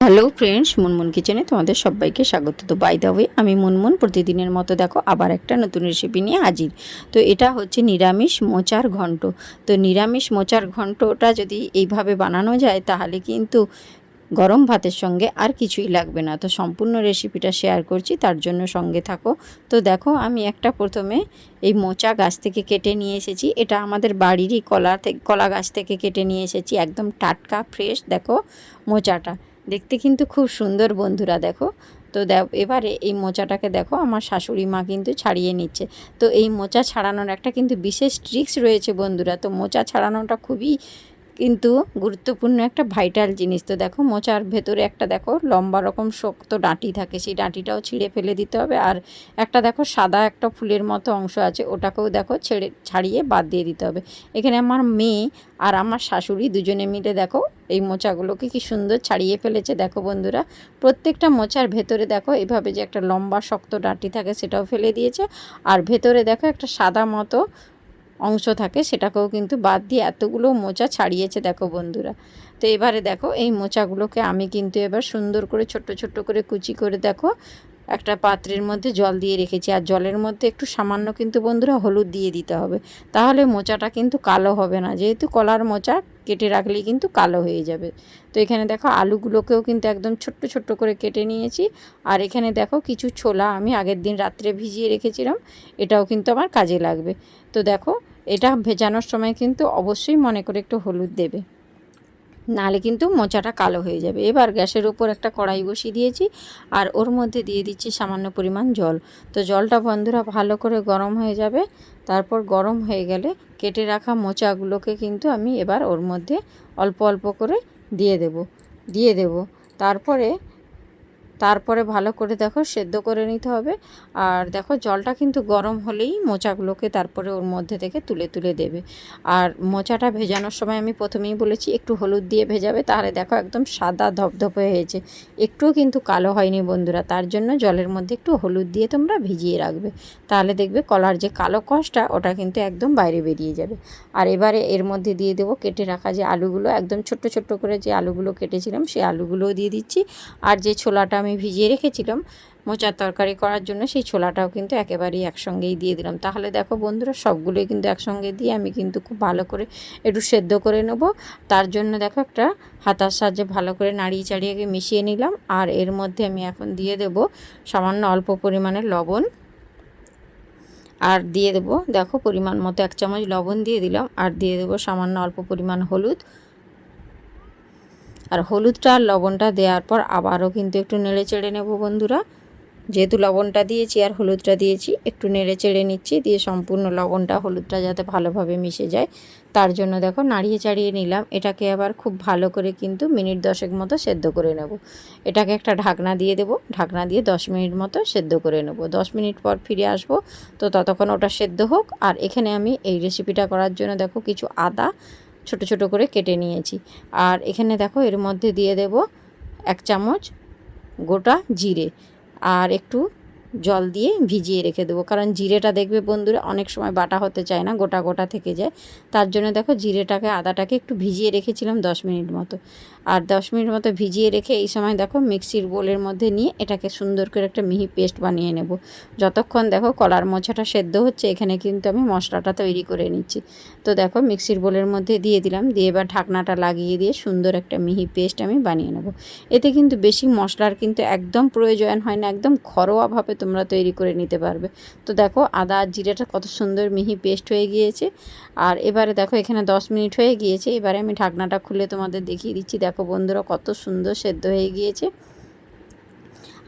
Hello friends Munmun কিচেনে তোমাদের সবাইকে স্বাগত। তো বাই দা ওয়ে আমি মুনমুন প্রতিদিনের মতো দেখো আবার একটা নতুন রেসিপি নিয়ে হাজির। তো এটা হচ্ছে নিরামিষ মোচার ঘন্ট। তো নিরামিষ মোচার ঘন্টটা যদি এইভাবে বানানো যায়, তাহলে কিন্তু গরম ভাতের সঙ্গে আর কিছুই লাগবে না। তো সম্পূর্ণ রেসিপিটা শেয়ার করছি, তার জন্য সঙ্গে থাকো। তো দেখো, আমি একটা প্রথমে এই মোচা গাছ থেকে কেটে নিয়ে এসেছি। এটা আমাদের বাড়িরই কলা থেকে কলা গাছ থেকে কেটে নিয়ে এসেছি। একদম টাটকা ফ্রেশ দেখো মোচাটা। দেখতে কিন্তু খুব সুন্দর বন্ধুরা, দেখো। তো এবারে এই মোচাটাকে দেখো, আমার শাশুড়ি মা কিন্তু ছাড়িয়ে নিচ্ছে। তো এই মোচা ছাড়ানোর একটা কিন্তু বিশেষ ট্রিক্স রয়েছে বন্ধুরা। তো মোচা ছাড়ানোটা খুবই কিন্তু গুরুত্বপূর্ণ একটা ভাইটাল জিনিস। তো দেখো, মোচার ভেতরে একটা দেখো, লম্বা রকম শক্ত ডাঁটি থাকে। সেই ডাঁটিটাও ছিঁড়ে ফেলে দিতে হবে। আর একটা দেখো, সাদা একটা ফুলের মতো অংশ আছে, ওটাকেও দেখো ছেড়ে, ছাড়িয়ে বাদ দিয়ে দিতে হবে। এখানে আমার মেয়ে আর আমার শাশুড়ি দুজনে মিলে দেখো, এই মোচাগুলোকে কি সুন্দর ছাড়িয়ে ফেলেছে। দেখো বন্ধুরা, প্রত্যেকটা মোচার ভেতরে দেখো, এভাবে যে একটা লম্বা শক্ত ডাঁটি থাকে, সেটাও ফেলে দিয়েছে। আর ভেতরে দেখো একটা সাদা মতো অংশ থাকে, সেটাকেও কিন্তু বাদ দিয়ে এতগুলো মোচা ছাড়িয়েছে, দেখো বন্ধুরা। তো এবারে দেখো, এই মোচাগুলোকে আমি কিন্তু এবার সুন্দর করে, ছোট্ট ছোট্ট করে কুচি করে দেখো, একটা পাত্রের মধ্যে জল দিয়ে রেখেছি। আর জলের মধ্যে একটু সামান্য কিন্তু বন্ধুরা হলুদ দিয়ে দিতে হবে। তাহলে মোচাটা কিন্তু কালো হবে না। যেহেতু কলার মোচা, কেটে রাখলেই কিন্তু কালো হয়ে যাবে। তো এখানে দেখো, আলুগুলোকেও কিন্তু একদম ছোট্ট ছোট্ট করে কেটে নিয়েছি। আর এখানে দেখো, কিছু ছোলা আমি আগের দিন রাত্রে ভিজিয়ে রেখেছিলাম। এটাও কিন্তু আমার কাজে লাগবে। তো দেখো এটা ভেজানোর সময় কিন্তু অবশ্যই মনে করে একটু হলুদ দেবে। নাহলে কিন্তু মোচাটা কালো হয়ে যাবে। এবার গ্যাসের উপর একটা কড়াই বসিয়ে দিয়েছি আর ওর মধ্যে দিয়ে দিচ্ছি সামান্য পরিমাণ জল। তো জলটা বন্ধুরা ভালো করে গরম হয়ে যাবে। তারপর গরম হয়ে গেলে কেটে রাখা মোচাগুলোকে কিন্তু আমি এবার ওর মধ্যে অল্প অল্প করে দিয়ে দেব। দিয়ে দেব। তারপরে তারপরে ভালো করে দেখো সেদ্ধ করে নিতে হবে। আর দেখো জলটা কিন্তু গরম হলেই মোচাগুলোকে তারপরে ওর মধ্যে থেকে তুলে তুলে দেবে। আর মোচাটা ভেজানোর সময় আমি প্রথমেই বলেছি একটু হলুদ দিয়ে ভেজাবে, তাহলে দেখো একদম সাদা ধপধপে হয়েছে। একটুও কিন্তু কালো হয়নি বন্ধুরা, তার জন্য জলের মধ্যে একটু হলুদ দিয়ে তোমরা ভিজিয়ে রাখবে। তাহলে দেখবে কলার যে কালো কষটা, ওটা কিন্তু একদম বাইরে বেরিয়ে যাবে। আর এবারে এর মধ্যে দিয়ে দেবো কেটে রাখা যে আলুগুলো, একদম ছোট্ট ছোট্ট করে যে আলুগুলো কেটেছিলাম, সেই আলুগুলোও দিয়ে দিচ্ছি। আর যে ছোলাটা আমি ভিজিয়ে রেখেছিলাম মোচার তরকারি করার জন্য, সেই ছোলাটাও কিন্তু একেবারেই একসঙ্গেই দিয়ে দিলাম। তাহলে দেখো বন্ধুরা, সবগুলোই কিন্তু একসঙ্গে দিয়ে আমি কিন্তু খুব ভালো করে একটু সেদ্ধ করে নেব। তার জন্য দেখো একটা হাতার সাহায্যে ভালো করে নাড়িয়ে চাড়িয়ে মিশিয়ে নিলাম। আর এর মধ্যে আমি এখন দিয়ে দেব সামান্য অল্প পরিমাণে লবণ। আর দিয়ে দেবো, দেখো পরিমাণ মতো এক চামচ লবণ দিয়ে দিলাম। আর দিয়ে দেবো সামান্য অল্প পরিমাণ হলুদ। আর হলুদটা আর লবণটা দেওয়ার পর আবারও কিন্তু একটু নেড়ে চেড়ে নেব বন্ধুরা। যেহেতু লবণটা দিয়েছি আর হলুদটা দিয়েছি, একটু নেড়ে চেড়ে নিচ্ছি দিয়ে সম্পূর্ণ লবণটা, হলুদটা যাতে ভালোভাবে মিশে যায়। তার জন্য দেখো নাড়িয়ে চাড়িয়ে নিলাম। এটাকে আবার খুব ভালো করে কিন্তু মিনিট দশেক মতো সেদ্ধ করে নেব। এটাকে একটা ঢাকনা দিয়ে দেবো। ঢাকনা দিয়ে দশ মিনিট মতো সেদ্ধ করে নেব। দশ মিনিট পর ফিরে আসব। তো ততক্ষণ ওটা সেদ্ধ হোক। আর এখানে আমি এই রেসিপিটা করার জন্য দেখো কিছু আদা ছোট ছোট করে কেটে নিয়েছি। আর এখানে দেখো, এর মধ্যে দিয়ে দেব এক চামচ গোটা জিরে। আর একটু জল দিয়ে ভিজিয়ে রেখে দেবো। কারণ জিরেটা দেখবে বন্ধুরা অনেক সময় বাটা হতে চায় না, গোটা গোটা থেকে যায়। তার জন্য দেখো জিরেটাকে, আদাটাকে একটু ভিজিয়ে রেখেছিলাম দশ মিনিট মতো। আর দশ মিনিট মতো ভিজিয়ে রেখে এই সময় দেখো মিক্সির বোলের মধ্যে নিয়ে এটাকে সুন্দর করে একটা মিহি পেস্ট বানিয়ে নেব। যতক্ষণ দেখো কলার মোছাটা সেদ্ধ হচ্ছে, এখানে কিন্তু আমি মশলাটা তৈরি করে নিচ্ছি। তো দেখো মিক্সির বোলের মধ্যে দিয়ে দিলাম, দিয়ে এবার ঢাকনাটা লাগিয়ে দিয়ে সুন্দর একটা মিহি পেস্ট আমি বানিয়ে নেব। এতে কিন্তু বেশি মশলার কিন্তু একদম প্রয়োজন হয় না, একদম ঘরোয়াভাবে তোমরা তৈরি করে নিতে পারবে। তো দেখো আদা আর জিরেটা কত সুন্দর মিহি পেস্ট হয়ে গিয়েছে। আর এবারে দেখো এখানে দশ মিনিট হয়ে গিয়েছে। এবারে আমি ঢাকনাটা খুলে তোমাদের দেখিয়ে দিচ্ছি। দেখো বন্ধুরা কত সুন্দর সেদ্ধ হয়ে গিয়েছে।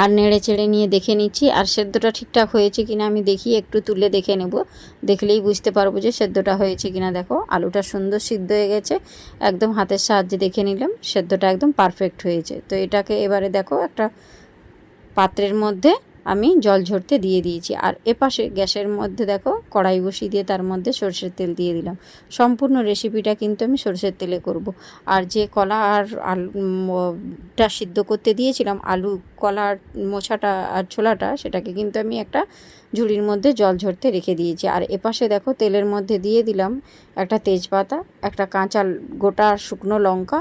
আর নেড়ে চেড়ে নিয়ে দেখে নিচ্ছি। আর সেদ্ধটা ঠিকঠাক হয়েছে কিনা আমি দেখি একটু তুলে দেখে নেব। দেখলেই বুঝতে পারব যে সেদ্ধটা হয়েছে কিনা। দেখো আলুটা সুন্দর সিদ্ধ হয়ে গেছে। একদম হাতের সাহায্যে দেখে নিলাম। সেদ্ধটা একদম পারফেক্ট হয়েছে। তো এটাকে এবারে দেখো একটা পাত্রের মধ্যে আমি জল ঝরতে দিয়ে দিয়েছি। আর এপাশে গ্যাসের মধ্যে দেখো কড়াই বসিয়ে দিয়ে তার মধ্যে সরষের তেল দিয়ে দিলাম। সম্পূর্ণ রেসিপিটা কিন্তু আমি সরষের তেলে করব। আর যে কলা আর আলুটা সিদ্ধ করতে দিয়েছিলাম, আলু কলার মোছাটা আর ছোলাটা, সেটাকে কিন্তু আমি একটা ঝুড়ির মধ্যে জল ঝরতে রেখে দিয়েছি। আর এপাশে দেখো তেলের মধ্যে দিয়ে দিলাম একটা তেজপাতা, একটা কাঁচা গোটা শুকনো লঙ্কা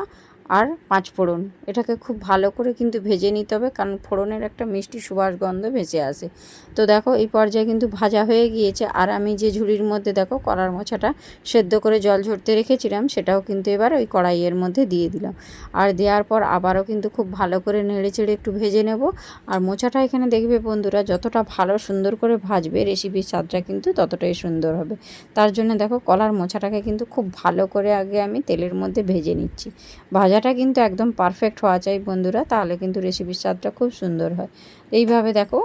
আর পাঁচ ফোড়ন। এটাকে খুব ভালো করে কিন্তু ভেজে নিতে হবে, কারণ ফোড়নের একটা মিষ্টি সুবাস গন্ধ ভেসে আসে। তো দেখো, এই পর্যায়ে কিন্তু ভাজা হয়ে গিয়েছে, আর আমি যে ঝুড়ির মধ্যে দেখো কড়ার মোছাটা সেদ্ধ করে জল ঝরতে রেখেছিলাম, সেটাও কিন্তু এবার ওই কড়াইয়ের মধ্যে দিয়ে দিলাম। আর দেওয়ার পর আবারও কিন্তু খুব ভালো করে নেড়ে চেড়ে একটু ভেজে নেব। আর মোছাটা এখানে দেখবে বন্ধুরা, যতটা ভালো সুন্দর করে ভাজবে, রেসিপির স্বাদটা কিন্তু ততটাই সুন্দর হবে। তার জন্য দেখো, কলার মোছাটাকে কিন্তু খুব ভালো করে আগে আমি তেলের মধ্যে ভেজে নিচ্ছি। ভাজাটা কিন্তু একদম পারফেক্ট হওয়া চাই বন্ধুরা, তাহলে কিন্তু রেসিপির স্বাদটা খুব সুন্দর হয়। এইভাবে দেখো,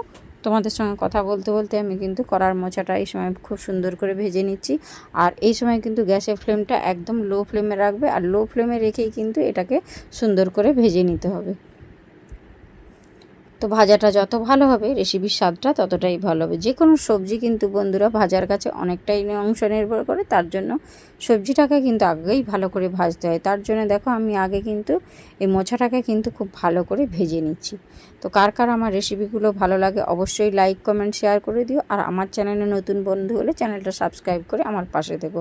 তোমাদের সঙ্গে কথা বলতে বলতে আমি কিন্তু কড়ার মোচাটা এই সময় খুব সুন্দর করে ভেজে নিচ্ছি। আর এই সময় কিন্তু গ্যাসের ফ্লেমটা একদম লো ফ্লেমে রাখবে, আর লো ফ্লেমে রেখেই কিন্তু এটাকে সুন্দর করে ভেজে নিতে হবে। তো ভাজাটা যত ভালো হবে রেসিপির স্বাদটা ততটাই ভালো হবে। যে কোনো সবজি কিন্তু বন্ধুরা ভাজার কাছে অনেকটাই অংশ নির্ভর করে, তার জন্য সবজিটাকে কিন্তু আগেই ভালো করে ভাজতে হয়। তার জন্য দেখো আমি আগে কিন্তু এই মোছাটাকে কিন্তু খুব ভালো করে ভেজে নিচ্ছি। তো কার কার আমার রেসিপিগুলো ভালো লাগে অবশ্যই লাইক কমেন্ট শেয়ার করে দিও। আর আমার চ্যানেলে নতুন বন্ধু হলে চ্যানেলটা সাবস্ক্রাইব করে আমার পাশে থেকো।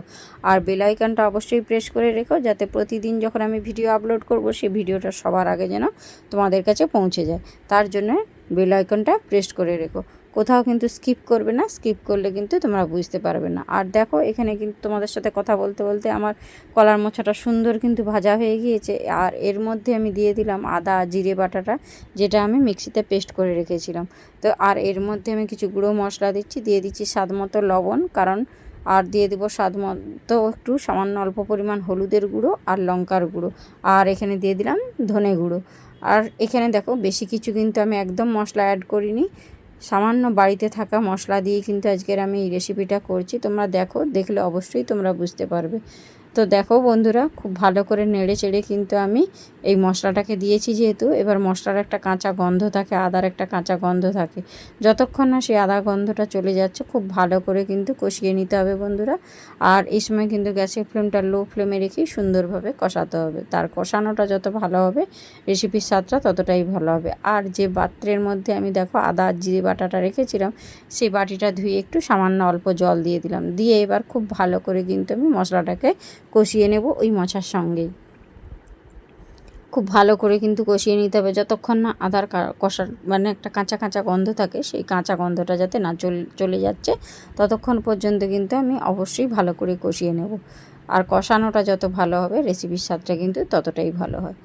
আর বেলাইকানটা অবশ্যই প্রেস করে রেখো যাতে প্রতিদিন যখন আমি ভিডিও আপলোড করব সেই ভিডিওটা সবার আগে যেন তোমাদের কাছে পৌঁছে যায়। তার জন্য বেল আইকনটা প্রেস করে রেখো। কোথাও কিন্তু স্কিপ করবে না স্কিপ করলে কিন্তু তোমরা বুঝতে পারবে না। আর দেখো, এখানে কিন্তু তোমাদের সাথে কথা বলতে বলতে আমার কলার মোছাটা সুন্দর কিন্তু ভাজা হয়ে গিয়েছে। আর এর মধ্যে আমি দিয়ে দিলাম আদা, জিরে বাটাটা, যেটা আমি মিক্সিতে পেস্ট করে রেখেছিলাম। তো আর এর মধ্যে আমি কিছু গুঁড়ো মশলা দিচ্ছি, দিয়ে দিচ্ছি স্বাদ মতো লবণ, কারণ আর দিয়ে দেবো স্বাদ মতো একটু সামান্য অল্প পরিমাণ হলুদের গুঁড়ো আর লঙ্কার গুঁড়ো। আর এখানে দিয়ে দিলাম ধনে গুঁড়ো। আর এখানে দেখো, বেশি কিছু কিন্তু আমি একদম মশলা অ্যাড করিনি। সামান্য বাড়িতে থাকা মশলা দিয়ে কিন্তু আজকের আমি এই রেসিপিটা করছি। তোমরা দেখো, দেখলে অবশ্যই তোমরা বুঝতে পারবে। তো দেখো বন্ধুরা, খুব ভালো করে নেড়ে চেড়ে কিন্তু আমি এই মশলাটাকে দিয়েছি যেহেতু। এবার মশলার একটা কাঁচা গন্ধ থাকে, আদার একটা কাঁচা গন্ধ থাকে। যতক্ষণ না সেই আদা গন্ধটা চলে যাচ্ছে, খুব ভালো করে কিন্তু কষিয়ে নিতে হবে বন্ধুরা। আর এই সময় কিন্তু গ্যাসের ফ্লেমটা লো ফ্লেমে রেখেই সুন্দরভাবে কষাতে হবে। তার কষানোটা যত ভালো হবে, রেসিপির স্বাদটা ততটাই ভালো হবে। আর যে পাত্রের মধ্যে আমি দেখো আদা জিরে বাটাটা রেখেছিলাম, সেই বাটিটা ধুয়ে একটু সামান্য অল্প জল দিয়ে দিলাম। দিয়ে এবার খুব ভালো করে কিন্তু আমি মশলাটাকে কষিয়ে নেব ওই মাছার সঙ্গেই। খুব ভালো করে কিন্তু কষিয়ে নিতে হবে। যতক্ষণ না আদার কষার মানে একটা কাঁচা কাঁচা গন্ধ থাকে, সেই কাঁচা গন্ধটা যাতে না চলে যাচ্ছে, ততক্ষণ পর্যন্ত কিন্তু আমি অবশ্যই ভালো করে কষিয়ে নেব। আর কষানোটা যত ভালো হবে রেসিপির স্বাদটা কিন্তু ততটাই ভালো হয়।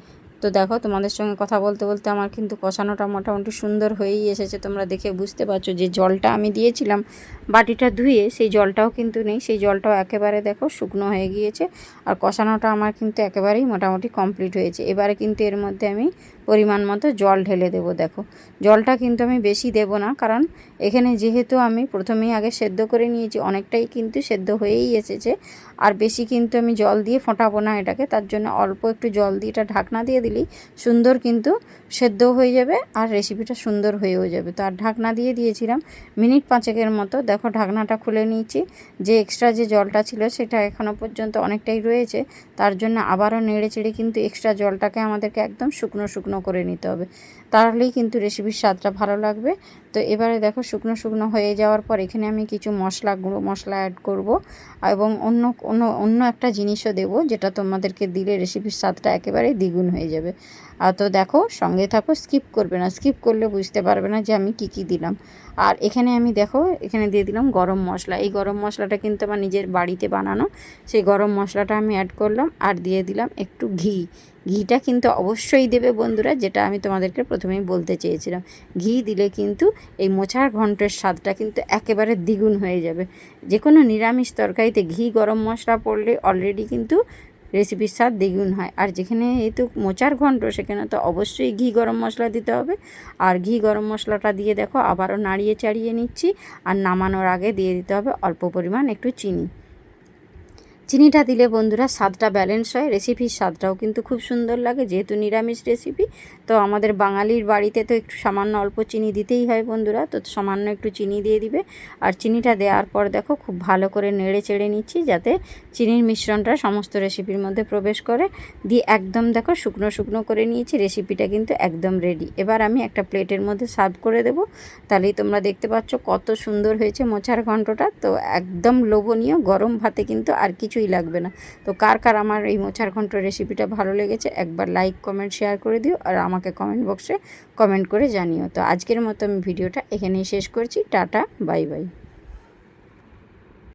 তো দেখো, তোমাদের সঙ্গে কথা বলতে বলতে আমার কিন্তু কষানোটা মোটামুটি সুন্দর হয়েই এসেছে। তোমরা দেখে বুঝতে পারছ যে জলটা আমি দিয়েছিলাম বাটিটা ধুয়ে, সেই জলটাও কিন্তু নেই। সেই জলটাও একেবারে দেখো শুকনো হয়ে গিয়েছে আর কষানোটা আমার কিন্তু একেবারেই মোটামুটি কমপ্লিট হয়েছে। এবারে কিন্তু এর মধ্যে আমি পরিমাণ মতো জল ঢেলে দেবো, দেখো। জলটা কিন্তু আমি বেশি দেব না, কারণ এখানে যেহেতু আমি প্রথমেই আগে সেদ্ধ করে নিয়েছি, অনেকটাই কিন্তু সেদ্ধ হয়েই এসেছে। আর বেশি কিন্তু আমি জল দিয়ে ফোটাবো না এটাকে, তার জন্য অল্প একটু জল দিয়ে এটা ঢাকনা দিয়ে দিলেই সুন্দর কিন্তু সেদ্ধ হয়ে যাবে আর রেসিপিটা সুন্দর হয়েও যাবে। তো আর ঢাকনা দিয়ে দিয়েছিলাম মিনিট পাঁচেকের মতো। দেখো ঢাকনাটা খুলে নিয়েছি। যে এক্সট্রা যে জলটা ছিল সেটা এখনও পর্যন্ত অনেকটাই রয়েছে। তার জন্য আবারও নেড়ে চেড়ে কিন্তু এক্সট্রা জলটাকে আমাদেরকে একদম শুকনো শুকনো করে নিতে হবে। তাহলেই কিন্তু রেসিপির স্বাদটা ভালো লাগবে। তো এবারে দেখো শুকনো শুকনো হয়ে যাওয়ার পর এখানে আমি কিছু মশলা গুঁড়ো মশলা অ্যাড করব এবং অন্য অন্য অন্য একটা জিনিসও দেব যেটা তোমাদেরকে দিলে রেসিপির স্বাদটা একেবারেই দ্বিগুণ হয়ে যাবে। তো দেখো, সঙ্গে থাকো স্কিপ করবে না। স্কিপ করলে বুঝতে পারবে না যে আমি কি কি দিলাম। আর এখানে আমি দেখো, এখানে দিয়ে দিলাম গরম মশলা। এই গরম মশলাটা কিন্তু আমার নিজের বাড়িতে বানানো। সেই গরম মশলাটা আমি অ্যাড করলাম আর দিয়ে দিলাম একটু ঘি। ঘিটা কিন্তু অবশ্যই দেবে বন্ধুরা, যেটা আমি তোমাদেরকে প্রথমেই বলতে চেয়েছিলাম। ঘি দিলে কিন্তু এই মোছার ঘন্টের স্বাদটা কিন্তু একেবারে দ্বিগুণ হয়ে যাবে। যে কোনো নিরামিষ তরকারিতে ঘি, গরম মশলা পড়লে অলরেডি কিন্তু রেসিপির স্বাদ দ্বিগুণ হয়। আর যেখানে যেহেতু মোচার ঘন্ট সেখানে তো অবশ্যই ঘি গরম মশলা দিতে হবে। আর ঘি গরম মশলাটা দিয়ে দেখো, আবারও নাড়িয়ে চাড়িয়ে নিচ্ছি। আর নামানোর আগে দিয়ে দিতে হবে অল্প পরিমাণ একটু চিনি। চিনিটা দিলে বন্ধুরা স্বাদটা ব্যালেন্স হয় রেসিপির স্বাদটাও কিন্তু খুব সুন্দর লাগে, যেহেতু নিরামিষ রেসিপি তো আমাদের বাঙালির বাড়িতে তো একটু সামান্য অল্প চিনি দিতেই হয় বন্ধুরা, তো সামান্য একটু চিনি দিয়ে দিবে। আর চিনিটা দেওয়ার পর দেখো খুব ভালো করে নেড়ে চেড়ে নিচ্ছি, যাতে চিনির মিশ্রণটা সমস্ত রেসিপির মধ্যে প্রবেশ করে। দিয়ে একদম দেখো শুকনো শুকনো করে নিয়েছি রেসিপিটা কিন্তু একদম রেডি এবার আমি একটা প্লেটের মধ্যে সার্ভ করে দেবো। তাহলেই তোমরা দেখতে পাচ্ছ কত সুন্দর হয়েছে মোচার ঘন্টটা তো একদম লোভনীয়, গরম ভাতে কিন্তু আর কিছু কিছুই লাগবে না। তো কার কার আমার এই মোচার ঘন্ট রেসিপিটা ভালো লেগেছে, একবার লাইক কমেন্ট শেয়ার করে দিও আর আমাকে কমেন্ট বক্সে কমেন্ট করে জানিও। তো আজকের মতো আমি ভিডিওটা এখানেই শেষ করছি। Tata bye bye